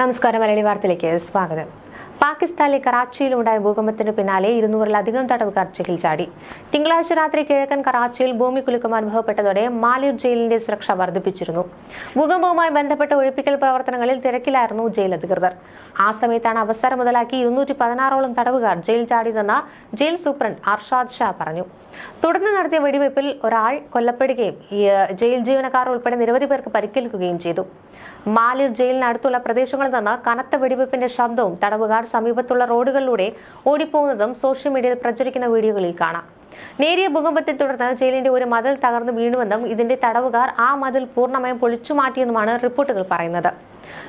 നമസ്കാരം. മലയാളി വാർത്തയിലേക്ക് സ്വാഗതം. പാകിസ്ഥാനിലെ കറാച്ചിയിലുണ്ടായ ഭൂകമ്പത്തിന് പിന്നാലെ ഇരുന്നൂറിലധികം തടവുകാർ ജയിൽ ചാടി തിങ്കളാഴ്ച രാത്രി കിഴക്കൻ കറാച്ചിയിൽ ഭൂമി കുലുക്കം അനുഭവപ്പെട്ടതോടെ മാലിർ ജയിലിന്റെ സുരക്ഷ വർദ്ധിപ്പിച്ചിരുന്നു. ഭൂകമ്പവുമായി ബന്ധപ്പെട്ട ഒഴിപ്പിക്കൽ പ്രവർത്തനങ്ങളിൽ തിരക്കിലായിരുന്നു ജയിൽ അധികൃതർ. ആ സമയത്താണ് അവസരം മുതലാക്കി ഇരുന്നൂറ്റി പതിനാറോളം തടവുകാർ ജയിൽ ചാടിയതെന്ന് ജയിൽ സൂപ്രണ്ട് അർഷാദ് ഷാ പറഞ്ഞു. തുടർന്ന് നടത്തിയ വെടിവയ്പിൽ ഒരാൾ കൊല്ലപ്പെടുകയും ജയിൽ ജീവനക്കാർ ഉൾപ്പെടെ നിരവധി പേർക്ക് പരിക്കേൽക്കുകയും ചെയ്തു. മാലിർ ജയിലിനടുത്തുള്ള പ്രദേശങ്ങളിൽ നിന്ന് കനത്ത വെടിവെപ്പിന്റെ ശബ്ദവും തടവുകാർ സമീപത്തുള്ള റോഡുകളിലൂടെ ഓടിപ്പോകുന്നതും സോഷ്യൽ മീഡിയയിൽ പ്രചരിക്കുന്ന വീഡിയോകളിൽ കാണാം. നേരിയ ഭൂകമ്പത്തെ തുടർന്ന് ജയിലിന്റെ ഒരു മതിൽ തകർന്നു വീണുവെന്നും ഇതിന്റെ തടവുകാർ ആ മതിൽ പൂർണമായും പൊളിച്ചു മാറ്റിയെന്നുമാണ് റിപ്പോർട്ടുകൾ പറയുന്നത്.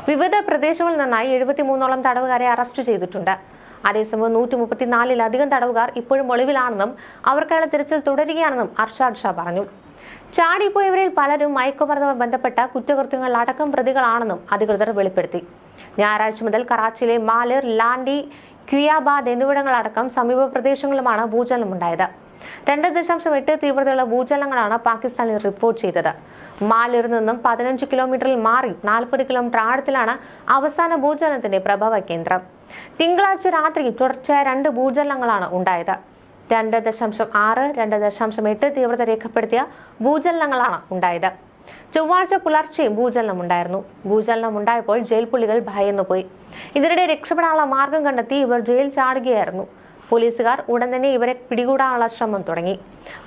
വിവിധ പ്രദേശങ്ങളിൽ നിന്നായി എഴുപത്തിമൂന്നോളം തടവുകാരെ അറസ്റ്റ് ചെയ്തിട്ടുണ്ട്. അതേസമയം നൂറ്റി മുപ്പത്തിനാലിലധികം തടവുകാർ ഇപ്പോഴും ഒളിവിലാണെന്നും അവർക്കുള്ള തിരച്ചിൽ തുടരുകയാണെന്നും അർഷാദ് ഷാ പറഞ്ഞു. ചാടിപ്പോയവരിൽ പലരും മയക്കുമരുന്നുമായി ബന്ധപ്പെട്ട കുറ്റകൃത്യങ്ങൾ അടക്കം പ്രതികളാണെന്നും അധികൃതർ വെളിപ്പെടുത്തി. ഞായറാഴ്ച മുതൽ കറാച്ചിയിലെ മാലിർ ലാൻഡി ക്യുയാബാദ് എന്നിവിടങ്ങളടക്കം സമീപ പ്രദേശങ്ങളിലുമാണ് ഭൂചലനമുണ്ടായത്. രണ്ട് ദശാംശം എട്ട് തീവ്രതയുള്ള ഭൂചലനങ്ങളാണ് പാകിസ്ഥാനിൽ റിപ്പോർട്ട് ചെയ്തത്. മാലിറിൽ നിന്നും പതിനഞ്ച് കിലോമീറ്ററിൽ മാറി നാൽപ്പത് കിലോമീറ്റർ ആഴത്തിലാണ് അവസാന ഭൂചലനത്തിന്റെ പ്രഭവ കേന്ദ്രം തിങ്കളാഴ്ച രാത്രി തുടർച്ചയായ രണ്ട് ഭൂചലനങ്ങളാണ് ഉണ്ടായത്. രണ്ട് ദശാംശം ആറ് രണ്ട് ദശാംശം എട്ട് തീവ്രത രേഖപ്പെടുത്തിയ ഭൂചലനങ്ങളാണ് ഉണ്ടായത്. ചൊവ്വാഴ്ച പുലർച്ചെയും ഭൂചലനം ഉണ്ടായിരുന്നു ഭൂചലനം ഉണ്ടായപ്പോൾ ജയിൽ പുള്ളികൾ ഭയന്നുപോയി ഇതിനിടെ രക്ഷപ്പെടാനുള്ള മാർഗം കണ്ടെത്തി ഇവർ ജയിൽ ചാടുകയായിരുന്നു. പോലീസുകാർ ഉടൻ തന്നെ ഇവരെ പിടികൂടാനുള്ള ശ്രമം തുടങ്ങി.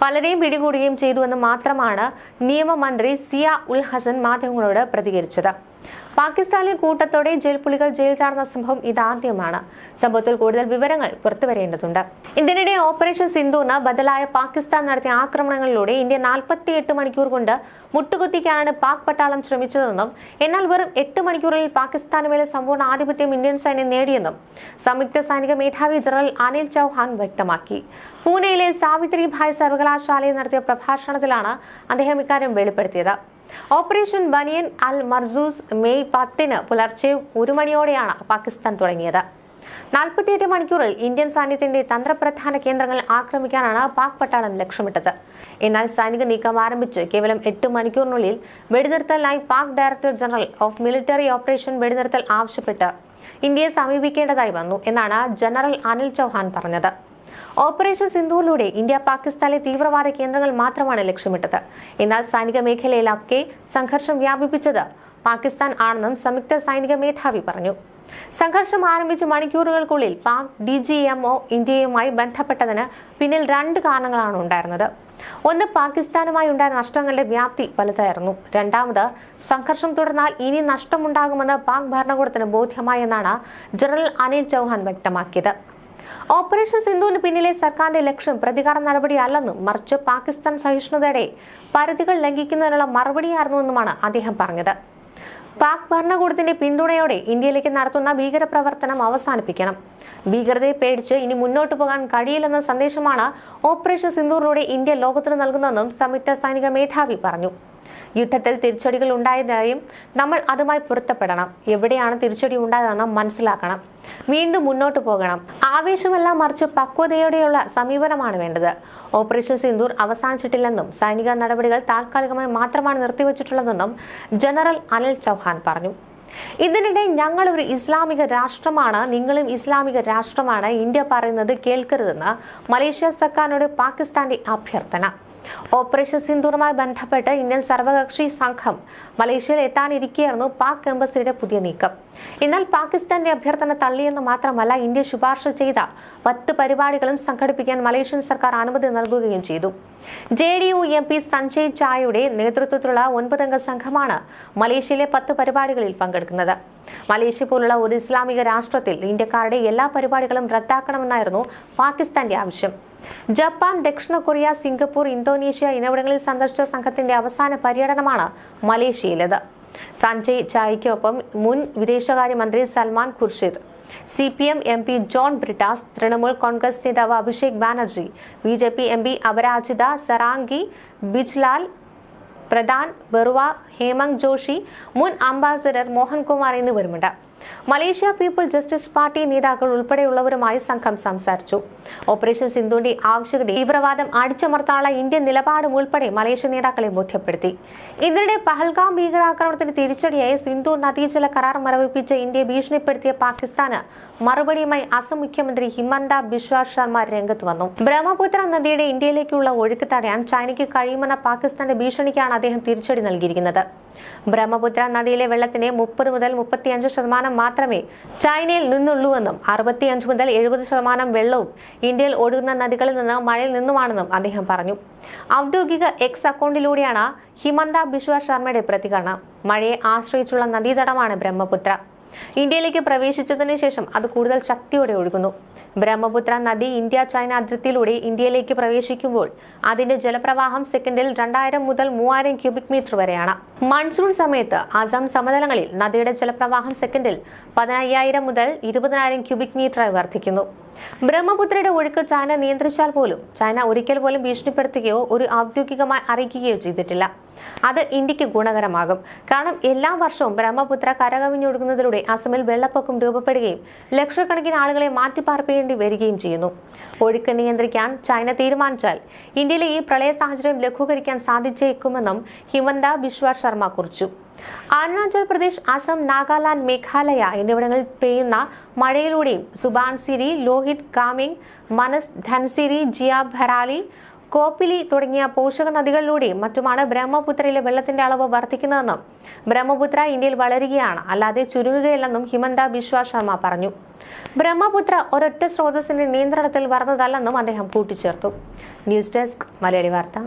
പലരെയും പിടികൂടുകയും ചെയ്തുവെന്ന് മാത്രമാണ് നിയമമന്ത്രി സിയ ഉൽ ഹസൻ മാധ്യമങ്ങളോട് പ്രതികരിച്ചത്. പാകിസ്ഥാനിൽ കൂട്ടത്തോടെ ജയിൽ പുലികൾ ജയിൽ ചാടുന്ന സംഭവം ഇതാദ്യമാണ്. സംഭവത്തിൽ കൂടുതൽ വിവരങ്ങൾ പുറത്തുവരേണ്ടതുണ്ട്. ഇതിനിടെ ഓപ്പറേഷൻ സിന്ധുവിന് ബദലായ പാകിസ്ഥാൻ നടത്തിയ ആക്രമണങ്ങളിലൂടെ ഇന്ത്യ നാൽപ്പത്തിയെട്ട് മണിക്കൂർ കൊണ്ട് മുട്ടുകുത്തിക്കാനാണ് പാക് പട്ടാളം ശ്രമിച്ചതെന്നും എന്നാൽ വെറും എട്ട് മണിക്കൂറിൽ പാകിസ്ഥാന് മേലെ സമ്പൂർണ ആധിപത്യം ഇന്ത്യൻ സൈന്യം നേടിയെന്നും സംയുക്ത സൈനിക മേധാവി ജനറൽ അനിൽ ചൌഹാൻ വ്യക്തമാക്കി. പൂനെയിലെ സാവിത്രിഭായ് സർവകലാശാലയിൽ നടത്തിയ പ്രഭാഷണത്തിലാണ് അദ്ദേഹം ഇക്കാര്യം വെളിപ്പെടുത്തിയത്. ഓപ്പറേഷൻ ബനിയൻ അൽ മർസൂസ് മെയ് പത്തിന് പുലർച്ചെ ഒരു മണിയോടെയാണ് പാകിസ്ഥാൻ തുടങ്ങിയത്. നാൽപ്പത്തിയെട്ട് മണിക്കൂറിൽ ഇന്ത്യൻ സൈന്യത്തിന്റെ തന്ത്രപ്രധാന കേന്ദ്രങ്ങൾ ആക്രമിക്കാനാണ് പാക് പട്ടാളം ലക്ഷ്യമിട്ടത്. എന്നാൽ സൈനിക നീക്കം ആരംഭിച്ച് കേവലം എട്ട് മണിക്കൂറിനുള്ളിൽ വെടിനിർത്തലിനായി Pak director general of military operation വെടിനിർത്തൽ ആവശ്യപ്പെട്ട് ഇന്ത്യയെ സമീപിക്കേണ്ടതായി വന്നു എന്നാണ് ജനറൽ അനിൽ ചൌഹാൻ പറഞ്ഞത്. ഓപ്പറേഷൻ സിന്ധുവിലൂടെ ഇന്ത്യ പാകിസ്ഥാനിലെ തീവ്രവാദ കേന്ദ്രങ്ങൾ മാത്രമാണ് ലക്ഷ്യമിട്ടത്. എന്നാൽ സൈനിക മേഖലയിലൊക്കെ സംഘർഷം വ്യാപിപ്പിച്ചത് പാകിസ്ഥാൻ ആണെന്നും സംയുക്ത സൈനിക മേധാവി പറഞ്ഞു. സംഘർഷം ആരംഭിച്ച മണിക്കൂറുകൾക്കുള്ളിൽ Pak D G M O ഇന്ത്യയുമായി ബന്ധപ്പെട്ടതിന് പിന്നിൽ രണ്ട് കാരണങ്ങളാണ് ഉണ്ടായിരുന്നത്. ഒന്ന് പാകിസ്ഥാനുമായി ഉണ്ടായ നഷ്ടങ്ങളുടെ വ്യാപ്തി വലുതായിരുന്നു രണ്ടാമത് സംഘർഷം തുടർന്നാൽ ഇനി നഷ്ടമുണ്ടാകുമെന്ന് പാക് ഭരണകൂടത്തിന് ബോധ്യമായെന്നാണ് ജനറൽ അനിൽ ചൌഹാൻ വ്യക്തമാക്കിയത്. ഓപ്പറേഷൻ സിന്ധുവിന് പിന്നിലെ സർക്കാരിന്റെ ലക്ഷ്യം പ്രതികാര നടപടിയല്ലെന്നും മറിച്ച് പാകിസ്ഥാൻ സഹിഷ്ണുതയുടെ പരിധികൾ ലംഘിക്കുന്നതിനുള്ള മറുപടിയായിരുന്നുവെന്നുമാണ് അദ്ദേഹം പറഞ്ഞത്. പാക് ഭരണകൂടത്തിന്റെ പിന്തുണയോടെ ഇന്ത്യയിലേക്ക് നടത്തുന്ന ഭീകരപ്രവർത്തനം അവസാനിപ്പിക്കണം. ഭീകരതയെ പേടിച്ച് ഇനി മുന്നോട്ട് പോകാൻ കഴിയില്ലെന്ന സന്ദേശമാണ് ഓപ്പറേഷൻ സിന്ധൂറിലൂടെ ഇന്ത്യ ലോകത്തിന് നൽകുന്നതെന്നും സംയുക്ത സൈനിക മേധാവി പറഞ്ഞു. യുദ്ധത്തിൽ തിരിച്ചടികൾ ഉണ്ടായതായും നമ്മൾ അതുമായി പൊരുത്തപ്പെടണം. എവിടെയാണ് തിരിച്ചടി ഉണ്ടായതെന്ന് മനസ്സിലാക്കണം. വീണ്ടും മുന്നോട്ട് പോകണം. ആവേശമെല്ലാം മറിച്ച് പക്വതയോടെയുള്ള സമീപനമാണ് വേണ്ടത്. ഓപ്പറേഷൻ സിന്ദൂർ അവസാനിച്ചിട്ടില്ലെന്നും സൈനിക നടപടികൾ താൽക്കാലികമായി മാത്രമാണ് നിർത്തിവച്ചിട്ടുള്ളതെന്നും ജനറൽ അനിൽ ചൗഹാൻ പറഞ്ഞു. ഇതിനിടെ ഞങ്ങൾ ഒരു ഇസ്ലാമിക രാഷ്ട്രമാണ് നിങ്ങളും ഇസ്ലാമിക രാഷ്ട്രമാണ് ഇന്ത്യ പറയുന്നത് കേൾക്കരുതെന്ന് മലേഷ്യ സർക്കാരിനോട് പാകിസ്ഥാന്റെ അഭ്യർത്ഥന. ഓപ്പറേഷൻ സിന്ദൂറുമായി ബന്ധപ്പെട്ട് ഇന്ത്യൻ സർവകക്ഷി സംഘം മലേഷ്യയിൽ എത്താനിരിക്കെയായിരുന്നു പാക് എംബസിയുടെ പുതിയ നീക്കം. എന്നാൽ പാകിസ്ഥാന്റെ അഭ്യർത്ഥന തള്ളിയെന്ന് മാത്രമല്ല ഇന്ത്യ ശുപാർശ ചെയ്ത പത്ത് പരിപാടികളും സംഘടിപ്പിക്കാൻ മലേഷ്യൻ സർക്കാർ അനുമതി നൽകുകയും ചെയ്തു. J D U M P Sanjay ചായയുടെ നേതൃത്വത്തിലുള്ള ഒൻപതംഗ സംഘമാണ് മലേഷ്യയിലെ പത്ത് പരിപാടികളിൽ പങ്കെടുക്കുന്നത്. മലേഷ്യ പോലുള്ള ഒരു ഇസ്ലാമിക രാഷ്ട്രത്തിൽ ഇന്ത്യക്കാരുടെ എല്ലാ പരിപാടികളും റദ്ദാക്കണമെന്നായിരുന്നു പാകിസ്ഥാന്റെ ആവശ്യം. ജപ്പാൻ ദക്ഷിണ കൊറിയ സിംഗപ്പൂർ ഇന്തോനേഷ്യ എന്നിവിടങ്ങളിൽ സന്ദർശിച്ച സംഘത്തിന്റെ അവസാന പര്യടനമാണ് മലേഷ്യയിലേത്. സഞ്ജയ് ചായയ്ക്കൊപ്പം മുൻ വിദേശകാര്യമന്ത്രി Salman Khurshid C P M M P John Brittas Trinamool Congress നേതാവ് Abhishek Banerjee B J P M P Aparajita Sarangi Brijlal Pradhan Barua Hemant Joshi മുൻ അംബാസഡർ മോഹൻകുമാർ എന്നിവരുമുണ്ട്. മലേഷ്യ പീപ്പിൾ ജസ്റ്റിസ് പാർട്ടി നേതാക്കൾ ഉൾപ്പെടെയുള്ളവരുമായി സംഘം സംസാരിച്ചു. ഓപ്പറേഷൻ സിന്ധുവിന്റെ ആവശ്യകത തീവ്രവാദം അടിച്ചമർത്താനുള്ള ഇന്ത്യൻ നിലപാടും ഉൾപ്പെടെ മലേഷ്യ നേതാക്കളെ ബോധ്യപ്പെടുത്തി. ഇതിനിടെ പഹൽഗാം ഭീകരാക്രമണത്തിന് തിരിച്ചടിയായി സിന്ധു നദീജല കരാർ മരവിപ്പിച്ച് ഇന്ത്യയെ ഭീഷണിപ്പെടുത്തിയ പാകിസ്ഥാന് മറുപടിയുമായി അസം മുഖ്യമന്ത്രി ഹിമന്ത ബിശ്വ ശർമ്മ രംഗത്ത് വന്നു. ബ്രഹ്മപുത്ര നദിയുടെ ഇന്ത്യയിലേക്കുള്ള ഒഴുക്ക് തടയാൻ ചൈനയ്ക്ക് കഴിയുമെന്ന പാകിസ്ഥാന്റെ ഭീഷണിക്കാണ് അദ്ദേഹം തിരിച്ചടി നൽകിയിരിക്കുന്നത്. ബ്രഹ്മപുത്ര നദിയിലെ വെള്ളത്തിന് മുപ്പത് മുതൽ മുപ്പത്തിയഞ്ച് ശതമാനം മാത്രമേ ചൈനയിൽ നിന്നുള്ളൂവെന്നും അറുപത്തിയഞ്ച് മുതൽ എഴുപത് ശതമാനം വെള്ളവും ഇന്ത്യയിൽ ഒഴുകുന്ന നദികളിൽ നിന്ന് മഴയിൽ നിന്നുമാണെന്നും അദ്ദേഹം പറഞ്ഞു. ഔദ്യോഗിക എക്സ് അക്കൗണ്ടിലൂടെയാണ് ഹിമന്ത ബിശ്വ ശർമ്മയുടെ പ്രതികരണം. മഴയെ ആശ്രയിച്ചുള്ള നദീതടമാണ് ബ്രഹ്മപുത്ര. ഇന്ത്യയിലേക്ക് പ്രവേശിച്ചതിനു ശേഷം അത് കൂടുതൽ ശക്തിയോടെ ഒഴുകുന്നു. ബ്രഹ്മപുത്ര നദി ഇന്ത്യ ചൈന അതിർത്തിയിലൂടെ ഇന്ത്യയിലേക്ക് പ്രവേശിക്കുമ്പോൾ അതിന്റെ ജലപ്രവാഹം സെക്കൻഡിൽ രണ്ടായിരം മുതൽ മൂവായിരം ക്യൂബിക് മീറ്റർ വരെയാണ്. മൺസൂൺ സമയത്ത് അസം സമതലങ്ങളിൽ നദിയുടെ ജലപ്രവാഹം സെക്കൻഡിൽ പതിനയ്യായിരം മുതൽ ഇരുപതിനായിരം ക്യൂബിക് മീറ്ററായി വർദ്ധിക്കുന്നു. ബ്രഹ്മപുത്രയുടെ ഒഴുക്ക് ചൈന നിയന്ത്രിച്ചാൽ പോലും ചൈന ഒരിക്കൽ പോലും ഭീഷണിപ്പെടുത്തുകയോ ഒരു ഔദ്യോഗികമായി അറിയിക്കുകയോ ചെയ്തിട്ടില്ല. അത് ഇന്ത്യയ്ക്ക് ഗുണകരമാകും. കാരണം എല്ലാ വർഷവും ബ്രഹ്മപുത്ര കരകവിഞ്ഞൊഴുകുന്നതിലൂടെ അസമിൽ വെള്ളപ്പൊക്കം രൂപപ്പെടുകയും ലക്ഷക്കണക്കിന് ആളുകളെ മാറ്റിപ്പാർപ്പിക്കേണ്ടി വരികയും ചെയ്യുന്നു. ഒഴുക്ക് നിയന്ത്രിക്കാൻ ചൈന തീരുമാനിച്ചാൽ ഇന്ത്യയിലെ ഈ പ്രളയ സാഹചര്യം ലഘൂകരിക്കാൻ സാധിച്ചേക്കുമെന്നും ഹിമന്ത ബിശ്വ ശർമ്മ കുറിച്ചു. അരുണാചൽ പ്രദേശ് അസം നാഗാലാൻഡ് മേഘാലയ എന്നിവിടങ്ങളിൽ പെയ്യുന്ന മഴയിലൂടെയും സുബാൻസിരി ലോഹിത് കാമിങ് മനസ് ധൻസിരി ജിയ ഭരാലി കോപ്പിലി തുടങ്ങിയ പോഷക നദികളിലൂടെയും മറ്റുമാണ് ബ്രഹ്മപുത്രയിലെ വെള്ളത്തിന്റെ അളവ് വർദ്ധിക്കുന്നതെന്നും ബ്രഹ്മപുത്ര ഇന്ത്യയിൽ വളരുകയാണ്. അല്ലാതെ ചുരുങ്ങുകയല്ലെന്നും ഹിമന്ത ബിശ്വ ശർമ്മ പറഞ്ഞു. ബ്രഹ്മപുത്ര ഒരൊറ്റ സ്രോതസ്സിന്റെ നിയന്ത്രണത്തിൽ വർന്നതല്ലെന്നും അദ്ദേഹം കൂട്ടിച്ചേർത്തു. ന്യൂസ് ഡെസ്ക് മലയാളി വാർത്ത.